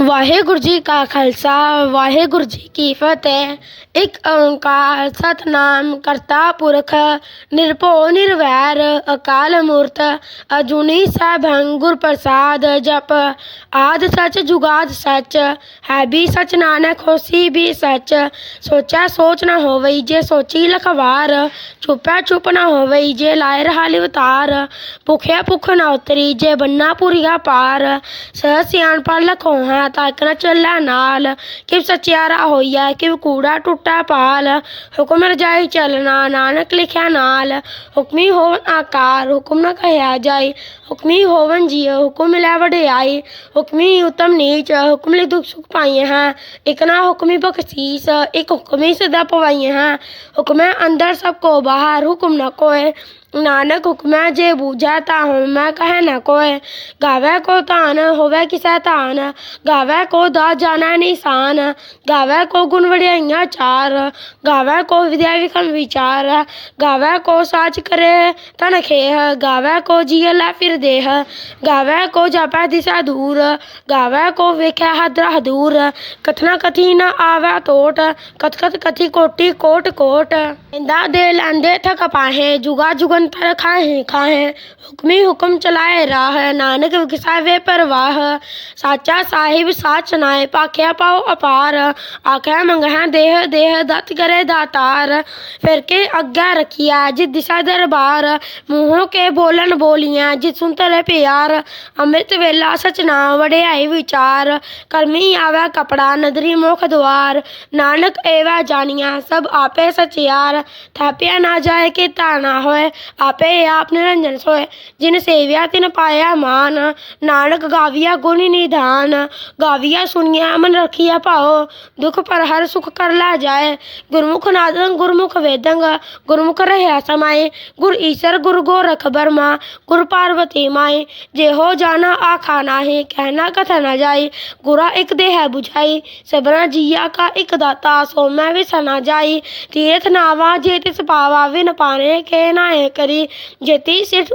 ਵਾਹਿਗੁਰੂ ਜੀ ਕਾ ਖਾਲਸਾ, ਵਾਹਿਗੁਰੂ ਜੀ ਕੀ ਫਤਿਹ। ਇੱਕ ਓੰਕਾਰ ਸਤਨਾਮ ਕਰਤਾ ਪੁਰਖ, ਨਿਰਭਉ ਨਿਰਵੈਰ, ਅਕਾਲ ਮੂਰਤ, ਅਜੂਨੀ ਸੈਭੰ ਗੁਰ ਪ੍ਰਸਾਦ ਜਪ। ਆਦ ਸਚ ਜੁਗਾਦ ਸਚ, ਹੈ ਵੀ ਸਚ ਨਾਨਕ, ਹੋਸੀ ਵੀ ਸਚ। ਸੋਚੈ ਸੋਚ ਨਾ ਹੋਵਈ ਜੇ ਸੋਚੀ ਲਖਵਾਰ, ਚੁਪੈ ਚੁਪ ਨਾ ਹੋਵਈ ਜੇ ਲਾਇ ਰਹਾ ਲਿਵਤਾਰ ਭੁਖਿਆ ਭੁਖ ਨਾ ਉਤਰੀ ਜੇ ਬੰਨਾ ਪੁਰੀਆ ਪਾਰ, ਸਹ ਸਿਆਣਪਾ ਲਖੋਹਾ ਤੱਕ ਨ ਚੱਲੈ ਨਾਲ ਕਿਵ ਸਚਿਆਰਾ ਹੋਈਐ ਕਿਵ ਕੂੜਾ ਟੁੱਟਾ ਪਾਲ ਹੁਕਮ ਰਜਾਈ ਚੱਲਣਾ ਨਾਨਕ ਲਿਖਿਆ ਨਾਲ ਹੁਕਮੀ ਹੋਵਨ ਆਕਾਰ ਹੁਕਮ ਨ ਕਹਿਆ ਜਾਏ ਹੁਕਮੀ ਹੋਵਨ ਜੀਅ ਹੁਕਮ ਲੈ ਵਡਿਆਈ ਹੁਕਮੀ ਉਤਮ ਨੀਚ ਹੁਕਮ ਲਈ ਦੁਖ ਸੁਖ ਪਾਈਏ ਹੈ ਇਕ ਨਾ ਹੁਕਮੀ ਬਖਸ਼ੀਸ ਇਕ ਹੁਕਮੀ ਸਦਾ ਪਵਾਈਏ ਹੈ ਹੁਕਮੈ ਅੰਦਰ ਸਭ ਕੋ ਬਾਹਰ ਹੁਕਮ ਨ ਕੋਏ ਨਾਨਕ ਹੁਕਮੈ ਜੇ ਬੂਝੈ ਤਾ ਮੈਂ ਕਹੈ ਨ ਕੋਏ ਗਾਵੇ ਕੋ ਧਾਨ ਹੋਵੇ ਕਿਸੈ ਧਾਨ ਗਾਵੇ ਕੋ ਦਾ ਜਾਣੈ ਨਿਸ਼ਾਨ ਗਾਵੇ ਕੋ ਗੁਣ ਵਡਿਆਈਆਂ ਚਾਰ ਗਾਵੇ ਕੋ ਵਿਦਿਆ ਵਿਖਮ ਵਿਚਾਰ ਗਾਵੇ ਕੋ ਸਾਚ ਕਰੇ ਤਨ ਖੇਹ ਗਾਵੇ ਕੋ ਜੀਅ ਲੈ ਫਿਰ ਦੇਹ ਗਾਵੇ ਕੋ ਜਾਪੈ ਦਿਸਾ ਦੂਰ ਗਾਵੇ ਕੋ ਵੇਖੈ ਹਦਰਾ ਦੂਰ ਕਥਨਾ ਕਥੀ ਨ ਆਵੈ ਟੋਟ ਕਥ ਕਥ ਕਥੀ ਕੋਟੀ ਕੋਟ ਕੋਟ ਇੰਦਾ ਦੇ ਲੈਂਦੇ ਥਕ ਪਾਹੇ ਜੁਗਾ ਜੁਗ ਜੁਗੰਤਰ ਖਾਹੇ ਖਾਹੇ, ਹੁਕਮੀ ਹੁਕਮ ਚਲਾਏ ਰਾਹ, ਨਾਨਕ ਵਿਖਸਾ ਪਰਵਾਹ। ਸਾਚਾ ਸਾਹਿਬ ਸਾਚ ਨਾਏ ਪਾਖਿਆ ਪਾਉ ਅਪਾਰ। ਆਖਿਆ ਮੰਗਹਿ ਦੇਹ ਦੇਹ ਦਤ ਕਰੇ ਦਾਤਾਰ। ਫਿਰ ਕੇ ਅੱਗਾ ਰਖਿਆ ਜਿ ਦਿਸ਼ਾ ਦਰਬਾਰ। ਮੂੰਹੋਂ ਕੇ ਬੋਲਣ ਬੋਲੀਆਂ ਜਿ ਸੁਨ ਪਿਆਰ। ਅੰਮ੍ਰਿਤ ਵੇਲਾ ਸਚ ਨਾਮ ਵਡਿਆਈ ਵਿਚਾਰ। ਕਰਮੀ ਆਵੈ ਕਪੜਾ, ਨਦਰੀ ਮੁਖ ਦੁਆਰ। ਨਾਨਕ ਏਵਾ ਜਾਣੀਆਂ ਸਭ ਆਪੇ ਸਚਿਆਰ। ਥਾਪਿਆ ਨਾ ਜਾਏ ਕਿ ਤਾ ਨਾ ਹੋਏ ಆಪೇಯ सोए जिन सेव्या तिन पाया मान नानक गाविया गुण निधान गाविया सुनिया मन रखिया पाओ दुख पर हर सुख कर ला जाए गुरमुख नादंग गुरमुख वेदंग गुरमुख रहया समाये गुर ईश्वर गुरु गोरख बर्मा गुर पार्वती माए जे हो जाना आखा नाहे कहना कथा न जाए गुरा एक देह बुझाई सबरा जिया का एक दाता सो मैं विसना जाई तीर्थ नावा जे तिस पावा विन पाने के नायक करी, जति ಜತಿ ಸಿಟ್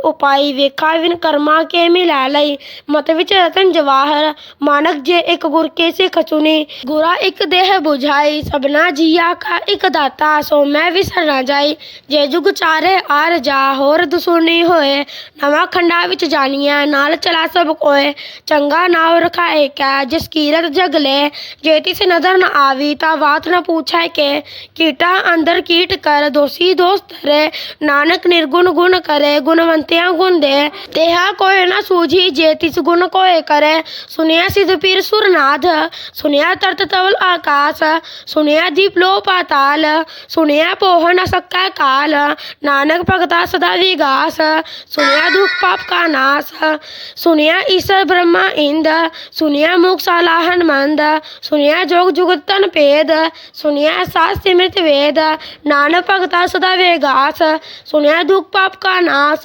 वेखा विन करमा के मिला लई। मत विच रतन जवाहर, मानक जे एक गुर के से खचुनी गुरा एक देह बुझाई, सबना जिया का एक दाता, सो मैं विसर ना जाई। जे जुग चारे आर जा, होर दुसुनी होए। नवा खंडा विच जानिया, नाल चला सब कोए। चंगा नाव रखा एक है जिस कीरत जग ले। जेती से नज़र न आवी, ता बात न पूछा के। कीटा अंदर कीट कर, दोषी दोस्त रे। नानक निर्गुण गुण गुण करे, गुणवंतिया गुण दे तेहा कोय न सूझी, जे तिस गुण कोय करे। सुनिया सिद्ध पीर सुरनाथ, सुनिया तर्त तवल आकाश, सुनिया दीप लो पाताल सुनिया पोह न सक्का काल। नानक भगता सदा विगास, सुनिया दुख पाप का नाश। सुनिया ईश्वर ब्रह्मा इंद, सुनिया मुख साला हनुमंद, सुनिया जोग जुगतन पेद, सुनिया सास सिमृत वेद। नानक भगता सदा विगास, सुनिया दुख पाप का नाश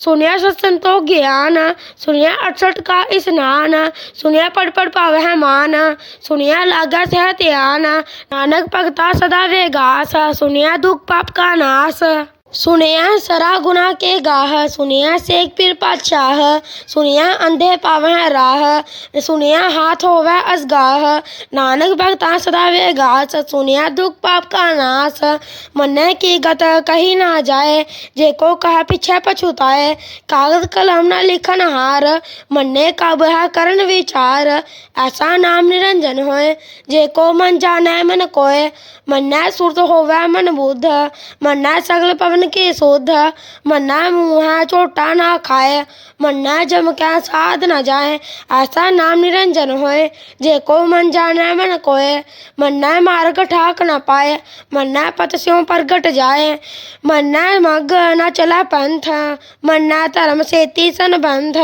सुनिया संतों ज्ञान सुनिया अठसठ का स्नान सुनिया पढ़ पढ़ पावह मान सुनिया लागा सह त्यान नानक भगता सदा वेगास सुनिया दुख पाप का नाश सुनिया सरा गुना के गाह, सुनिया सेक पीर पाचाह, सुनिया अंधे पावह राह, सुनिया हाथ होवे असगाह। नानक भगता सदा वे गास सुनिया दुख पाप का नाश मन्ने की गत कही ना जाए, जे को कह पीछे पछुताए कागज़ कलम न लिखन हार, मन्ने कब है करण विचार। ऐसा नाम निरंजन होए, जे को मन जाने मन कोय मन्ने सुरत होवे मन बुद्ध, मन्ने सगल पवन मन के शोध मना मुहा, चोटा ना खाए। मना जम क्या साध न जाए। ऐसा नाम निरंजन होए जेको मन जाने मन कोए। मना मार्ग ठाक न पाए, मना पत स्यों घट जाए। मना मग न चला पंथ मन्ना धर्म सेती संबंध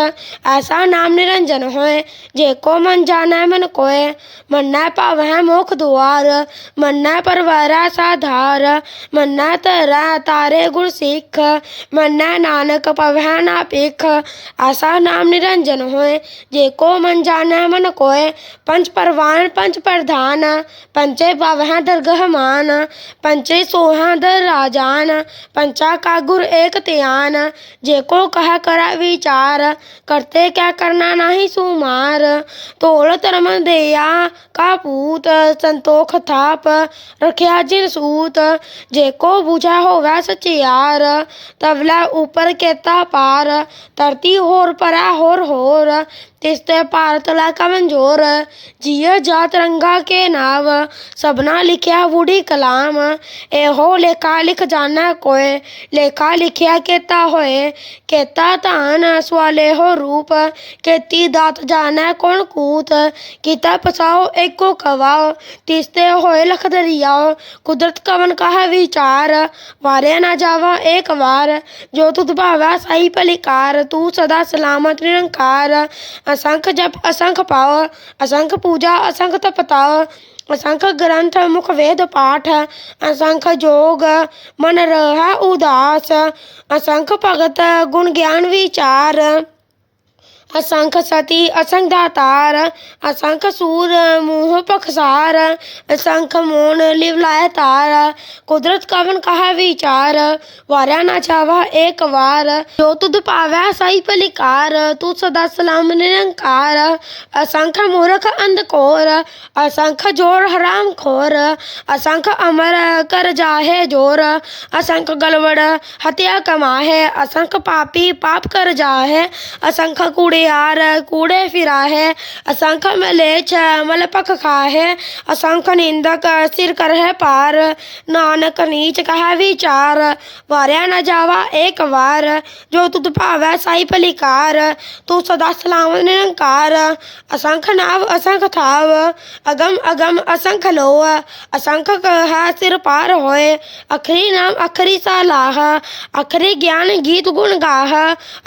ऐसा नाम निरंजन होए जेको मन जाने मन कोए। मना पाव मुख दुआर मन्ना परवरा साधार। मन्ना तरा तारे गुर सिख, मन्ना नानक पवह ना पेख। आशा नाम निरंजन होय, जे को मन जाने मन कोय। पंच परवान पंच प्रधान, पंचे पवह दरगह मान पंचे सोह दर राजान, पंचा का गुर एक त्यान। जे को कह कर विचार, करते क्या करना नहीं सुमार। तोल तरम दया का पूत, संतोख थाप, रखिया जिन सूत। जे को बुझा वै सच सचियार तबला ऊपर केता पार धरती होर परा होर होर। इसते भारत लाइ कमज़ोर जीअं जा तिरंगा के नाव सभिना लिखिया वुडी कलाम एहो लेखा लिख जाना कोए लेखा लिखिया कहता होए कहता तान सवाले हो रूप कहती दात जाना कौन कूत कीता पसाओ एको कवाओ तीसते होए लख दरियाओ कुदरत कवन कह विचार वारे ना जावा एक बार जो तुद भावा सही पलिकार तू सदा सलामत निरंकार असंख जप असंख पाव असंख पूजा असंख तपताव असंख ग्रंथ मुख वेद पाठ असंख जोग मन रह उदास असंख भगत गुण ज्ञान विचार असंख सती, असंख दातार, असंख सूर, मुँह पखसार, असंख मोन लिवलाय तार। कुदरत कवन कहा विचार वारा ना चावा एक वार। जो तुद पावै सही पलिकार, तू सदा सलाम निरंकार। असंख मूर्ख अंधकोर असंख ज़ोर हराम खोर। असंख अमर कर जाहे ज़ोर। असंख गलवड़ हत्या कमाहे। असंख पापी पाप कर जाहे। असंख कूड़ियार कूड़े फिरा है, असंख मलेच्छ मल पख खाहे असंख निंदक सिर कर है पार, नानक नीच कह विचार, वारिया न जावा एक वार, जो तुद भावै साई भलिकार तू सदा सलाम निरंकार, असंख नाव, असंख थाव, अगम अगम असंख लोह, असंख है सिर पार होए, अखरी नाम, अखरी सलाह, अखरी ज्ञान गीत गुण गाह,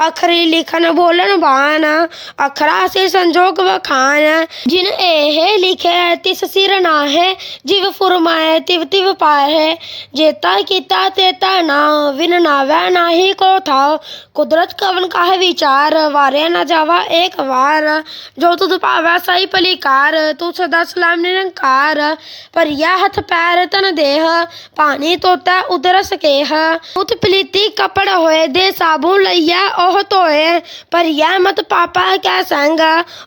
अखरी लिखन बोलन बान जाना अखरा से संजोग व खान। जिन एह लिखे तिस सिर ना है जिव फुरमाए तिव तिव पाए है जेता किता तेता ना विन ना वह ना ही को था कुदरत कवन का है विचार, वारे न जावा एक वार। जो तुद पावा सही पलिकार, तू सदा सलाम निरंकार। पर यह हथ पैर तन देह, पानी तोता उदर सके उत पलीती कपड़ होए दे साबुन लिया ओह तोए पर यह मत पापा के संग,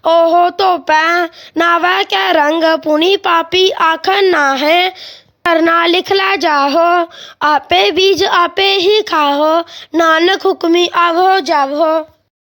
ओहो तो धोपै नाव के रंग, पुनी पापी आखन नाहे करना लिखला जाहो, आपे बीज आपे ही खाहो, नानक हुक्मी आवो जावो।